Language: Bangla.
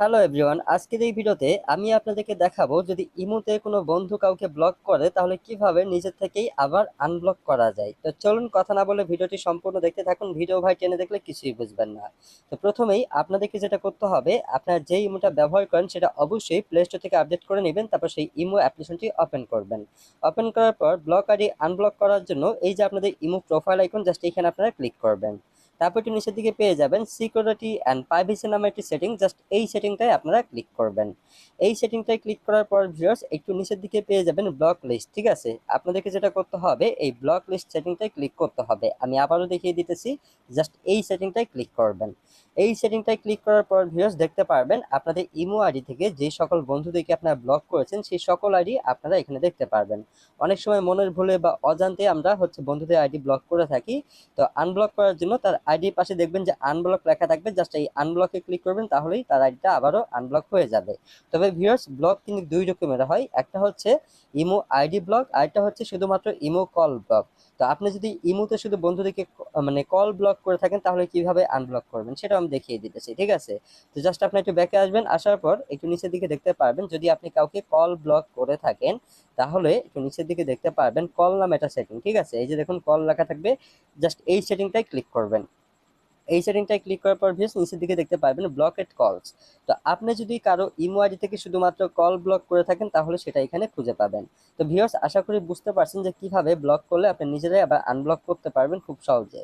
হ্যালো এভরিওয়ান আজকের এই ভিডিওতে আমি আপনাদেরকে দেখাবো যদি ইমোতে কোনো বন্ধু কাউকে ব্লক করে, তাহলে কীভাবে নিজের থেকেই আবার আনব্লক করা যায়? তো চলুন কথা না বলে ভিডিওটি সম্পূর্ণ দেখতে থাকুন। ভিডিও ভাই টেনে দেখলে কিছুই বুঝবেন না। তো প্রথমেই আপনাদেরকে যেটা করতে হবে, আপনার যে ইমোটা ব্যবহার করেন, সেটা অবশ্যই প্লে স্টোর থেকে আপডেট করে নেবেন, তারপর সেই ইমো অ্যাপ্লিকেশনটি ওপেন করবেন। ওপেন করার পর ব্লক আইডি আনব্লক করার জন্য এই যে আপনাদের ইমো প্রোফাইল আইকন জাস্ট এখানে আপনারা ক্লিক করবেন। তারপর একটু নিচের দিকে পেয়ে যাবেন সিকিউরিটি অ্যান্ড প্রাইভেসি নামে একটি সেটিং জাস্ট এই সেটিংটাই আপনারা ক্লিক করবেন। এই সেটিংটাই ক্লিক করার পর ভিউয়ার্স একটু নিচের দিকে পেয়ে যাবেন ব্লক লিস্ট ঠিক আছে? আপনাদেরকে যেটা করতে হবে, এই ব্লক লিস্ট সেটিংটাই ক্লিক করতে হবে। আমি আবারও দেখিয়ে দিতেছি জাস্ট এই সেটিংটাই ক্লিক করবেন। এই সেটিংটাই ক্লিক করার পর ভিউয়ার্স দেখতে পারবেন, আপনাদের ইমো আইডি থেকে যে সকল বন্ধুদেরকে আপনারা ব্লক করেছেন, সেই সকল আইডি আপনারা এখানে দেখতে পারবেন। অনেক সময় মনের ভুলে বা অজান্তে আমরা হচ্ছে বন্ধুদের আইডি ব্লক করে থাকি, তো আনব্লক করার জন্য তার আইডির পাশে দেখবেন যে আনব্লক লেখা থাকবে জাস্ট এই আনব্লকে ক্লিক করবেন, তাহলেই তার আইডিটা আবারও আনব্লক হয়ে যাবে। তবে ভিউয়ার্স ব্লক কিন্তু দুই রকমের হয়। একটা হচ্ছে ইমো আইডি ব্লক আরেকটা হচ্ছে শুধুমাত্র ইমো কল ব্লক তো আপনি যদি ইমোতে শুধু বন্ধুদেরকে মানে কল ব্লক করে থাকেন, তাহলে কীভাবে আনব্লক করবেন সেটাও আমি দেখিয়ে দিতেছি, ঠিক আছে? তো জাস্ট আপনি একটু ব্যাকে আসবেন, আসার পর একটু নিচের দিকে দেখতে পারবেন। যদি আপনি কাউকে কল ব্লক করে থাকেন, তাহলে একটু নিচের দিকে দেখতে পারবেন কল নাম এটা সেটিং ঠিক আছে? এই যে দেখুন কল লেখা থাকবে জাস্ট এই সেটিংটাই ক্লিক করবেন। এই সেটিংটায় ক্লিক করার পর ভিউস নিচের দিকে দেখতে পারবেন ব্লকেড কলস তো আপনি যদি কারও ইমো আইডি থেকে শুধুমাত্র কল ব্লক করে থাকেন, তাহলে সেটা এখানে খুঁজে পাবেন। তো ভিউয়ার্স আশা করি বুঝতে পারছেন যে কীভাবে ব্লক করলে আপনি নিজেরাই আবার আনব্লক করতে পারবেন খুব সহজে।